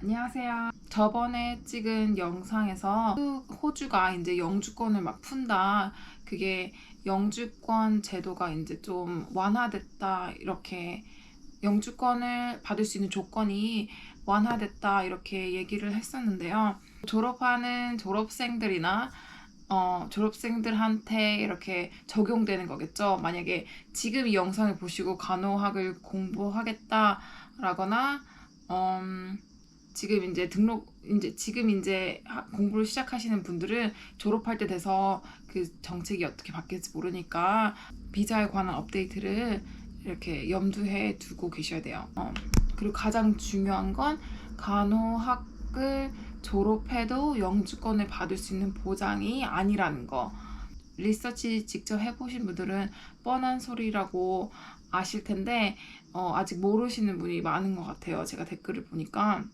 안녕하세요. 저번에 찍은 영상에서 호주가 이제 영주권을 막 푼다. 그게 영주권 제도가 이제 좀 완화됐다. 이렇게 영주권을 받을 수 있는 조건이 완화됐다. 이렇게 얘기를 했었는데요. 졸업하는 졸업생들이나 어, 졸업생들한테 이렇게 적용되는 거겠죠. 만약에 지금 이 영상을 보시고 간호학을 공부하겠다라거나, 음, 지금 이제 등록, 이제 지금 이제 하- 공부를 시작하시는 분들은 졸업할 때 돼서 그 정책이 어떻게 바뀔지 모르니까 비자에 관한 업데이트를 이렇게 염두해 두고 계셔야 돼요. 어, 그리고 가장 중요한 건 간호학을 졸업해도 영주권을 받을 수 있는 보장이 아니라는 거. 리서치 직접 해보신 분들은 뻔한 소리라고 아실 텐데 어, 아직 모르시는 분이 많은 것 같아요. 제가 댓글을 보니까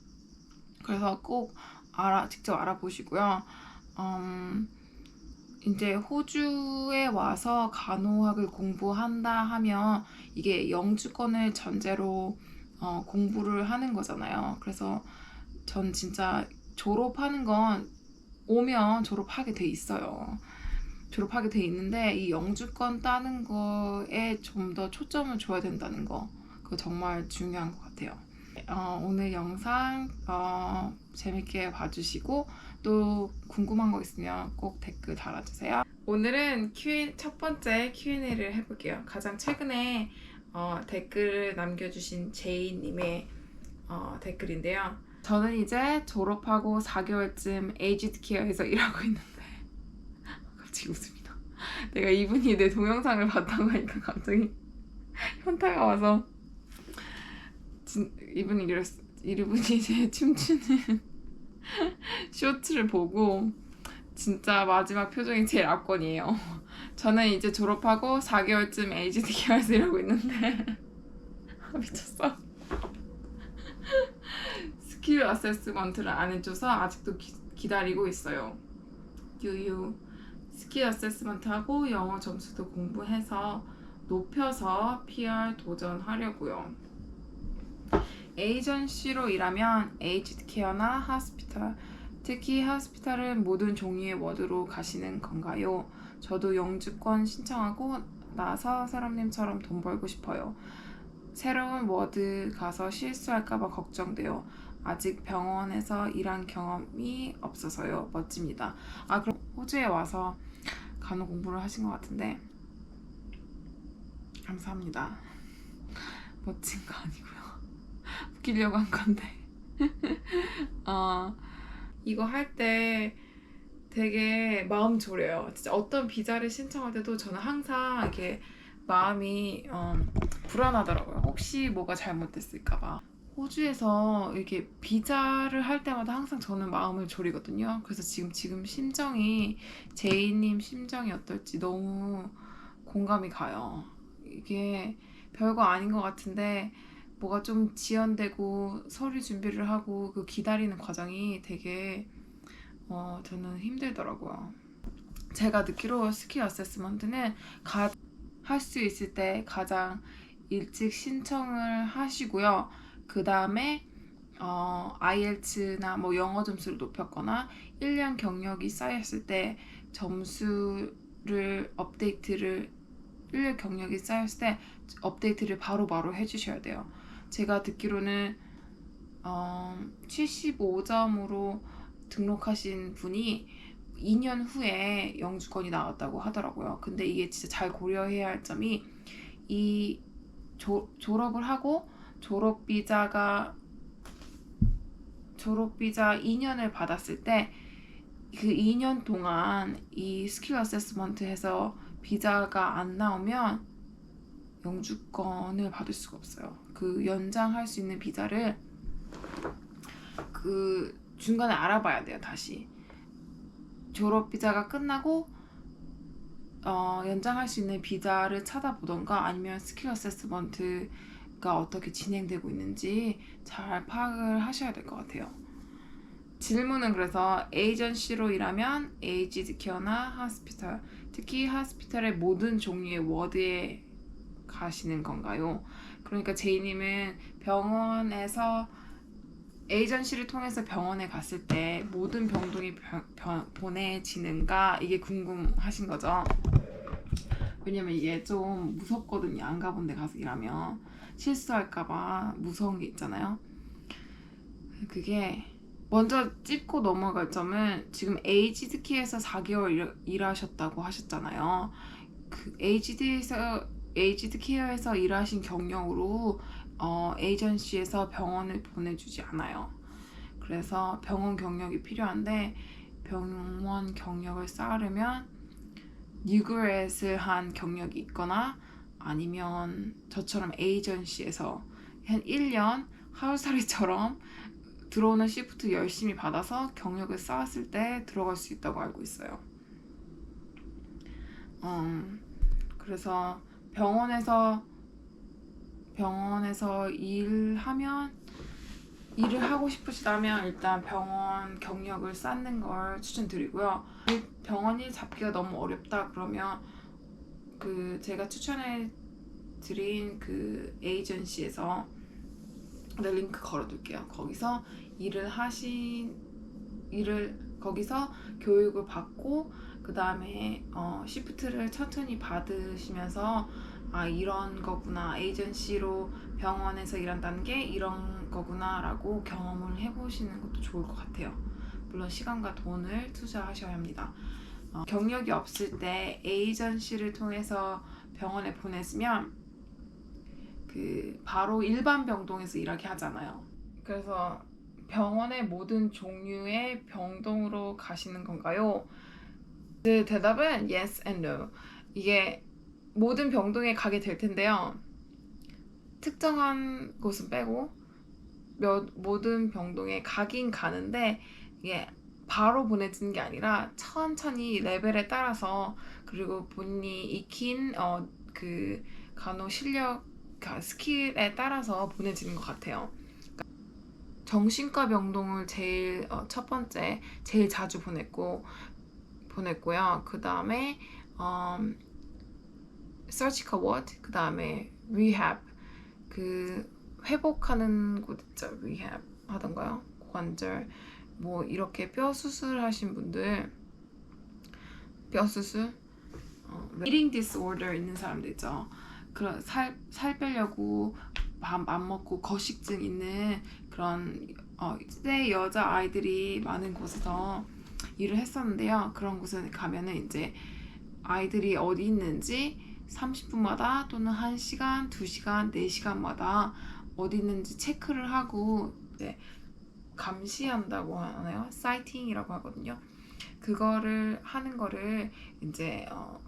그래서 꼭 알아 직접 알아보시고요. 음, 이제 호주에 와서 간호학을 공부한다 하면 이게 영주권을 전제로 어, 공부를 하는 거잖아요. 그래서 전 진짜 졸업하는 건 오면 졸업하게 돼 있어요. 졸업하게 돼 있는데 이 영주권 따는 거에 좀 더 초점을 줘야 된다는 거 그거 정말 중요한 것 같아요. 어, 오늘 영상 어, 재밌게 봐주시고 또 궁금한 거 있으면 꼭 댓글 달아주세요. 오늘은 Q 첫 번째 Q&A를 해볼게요. 가장 최근에 어, 댓글을 남겨주신 제이님의 어, 댓글인데요. 저는 이제 졸업하고 4개월쯤 에이지드 케어에서 일하고 있는데 갑자기 웃습니다. 내가 이분이 내 동영상을 봤다고 하니까 갑자기 현타가 와서 진, 이분이 이랬 이분이 이제 춤추는 쇼츠를 보고 진짜 마지막 표정이 제일 압권이에요. 저는 이제 졸업하고 4개월쯤 에이지드 케어에서 일하고 있는데 아, 미쳤어. 스킬 어세스먼트를 안 해줘서 아직도 기, 기다리고 있어요. 유유 스킬 어세스먼트 하고 영어 점수도 공부해서 높여서 PR 도전하려고요. 에이전시로 일하면 에이지드 케어나 하스피탈, 특히 하스피탈은 모든 종류의 워드로 가시는 건가요? 저도 영주권 신청하고 나서 사람님처럼 돈 벌고 싶어요. 새로운 워드 가서 실수할까봐 걱정돼요. 아직 병원에서 일한 경험이 없어서요. 멋집니다. 아, 그럼 호주에 와서 간호 공부를 하신 것 같은데, 감사합니다. 멋진 거 아니고요. 웃기려고 한 건데. 어, 이거 할 때 되게 마음 졸여요. 진짜 어떤 비자를 신청할 때도 저는 항상 이렇게 마음이 어, 불안하더라고요. 혹시 뭐가 잘못됐을까봐. 호주에서 이렇게 비자를 할 때마다 항상 저는 마음을 졸이거든요. 그래서 지금 지금 심정이 제이님 심정이 어떨지 너무 공감이 가요. 이게 별거 아닌 것 같은데 뭐가 좀 지연되고 서류 준비를 하고 그 기다리는 과정이 되게 어, 저는 힘들더라고요. 제가 듣기로 스킬 어세스먼트는 할 수 있을 때 가장 일찍 신청을 하시고요. 그 다음에 어, IELTS나 뭐 영어 점수를 높였거나 1년 경력이 쌓였을 때 점수를 업데이트를 1년 경력이 쌓였을 때 업데이트를 바로바로 해주셔야 돼요. 제가 듣기로는 어, 75점으로 등록하신 분이 2년 후에 영주권이 나왔다고 하더라고요. 근데 이게 진짜 잘 고려해야 할 점이 이 조, 졸업을 하고 졸업 비자가 졸업 비자 2년을 받았을 때 그 2년 동안 이 스킬 어세스먼트에서 비자가 안 나오면 영주권을 받을 수가 없어요. 그 연장할 수 있는 비자를 그 중간에 알아봐야 돼요. 다시 졸업 비자가 끝나고 어, 연장할 수 있는 비자를 찾아보던가 아니면 스킬 어세스먼트가 어떻게 진행되고 있는지 잘 파악을 하셔야 될 것 같아요. 질문은 그래서 에이전시로 일하면 에이지드 케어나 하스피탈, 특히 하스피탈의 모든 종류의 워드에 가시는 건가요? 그러니까 제이님은 병원에서 에이전시를 통해서 병원에 갔을 때 모든 병동이 병- 병- 보내지는가 이게 궁금하신 거죠. 왜냐면 이게 좀 무섭거든요. 안 가본 데 가서 일하면 실수할까봐 무서운 게 있잖아요. 그게 먼저 짚고 넘어갈 점은 지금 에이지드키에서 4개월 일, 일하셨다고 하셨잖아요. 그 에이지드에서 에이지드 케어에서 일하신 경력으로 어, 에이전시에서 병원을 보내주지 않아요. 그래서 병원 경력이 필요한데 병원 경력을 쌓으려면 뉴그렛을 한 경력이 있거나 아니면 저처럼 에이전시에서 한 1년 하루살이처럼 들어오는 시프트 열심히 받아서 경력을 쌓았을 때 들어갈 수 있다고 알고 있어요. 음, 그래서 병원에서 병원에서 일하면 일을 하고 싶으시다면 일단 병원 경력을 쌓는 걸 추천드리고요. 병원 일 잡기가 너무 어렵다 그러면 그 제가 추천해 드린 그 에이전시에서 네, 링크 걸어둘게요. 거기서 일을 하신 일을 거기서 교육을 받고 그 다음에 어, 시프트를 천천히 받으시면서 아 이런 거구나 에이전시로 병원에서 일한다는 게 이런 거구나라고 경험을 해보시는 것도 좋을 것 같아요. 물론 시간과 돈을 투자하셔야 합니다. 어, 경력이 없을 때 에이전시를 통해서 병원에 보냈으면 그 바로 일반 병동에서 일하게 하잖아요. 그래서 병원의 모든 종류의 병동으로 가시는 건가요? 그 대답은 yes and no. 이게 모든 병동에 가게 될 텐데요. 특정한 곳은 빼고 몇, 모든 병동에 가긴 가는데 이게 바로 보내지는 게 아니라 천천히 레벨에 따라서 그리고 본인이 익힌 어, 그 간호 실력 가- 스킬에 따라서 보내지는 것 같아요. 정신과 병동을 제일 어, 첫 번째 제일 자주 보냈고 보냈고요. 그 다음에 음, surgical ward, 그 다음에 rehab, 그 회복하는 곳 있죠, rehab 하던가요? 관절, 뭐 이렇게 뼈 수술하신 분들, 뼈 수술, 어, eating disorder 있는 사람들 있죠. 그런 살, 살 빼려고 밥 안 먹고 거식증 있는 그런 어, 때 여자 아이들이 많은 곳에서 일을 했었는데요. 그런 곳에 가면은 이제 아이들이 어디 있는지 30분마다 또는 1시간, 2시간, 4시간마다 어디 있는지 체크를 하고 이제 감시한다고 하나요? 사이팅이라고 하거든요. 그거를 하는 거를 이제 어,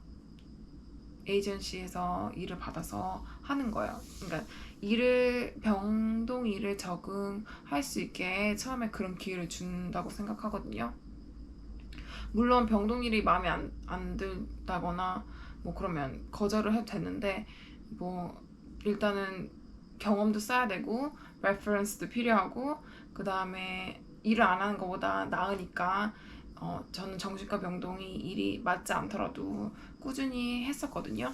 에이전시에서 일을 받아서 하는 거예요. 그러니까 일을 병동 일을 적응할 수 있게 처음에 그런 기회를 준다고 생각하거든요. 물론 병동 일이 마음에 안, 안 든다거나 뭐 그러면 거절을 해도 되는데 뭐 일단은 경험도 쌓아야 되고 레퍼런스도 필요하고 그 다음에 일을 안 하는 것보다 나으니까 어, 저는 정신과 병동이 일이 맞지 않더라도 꾸준히 했었거든요.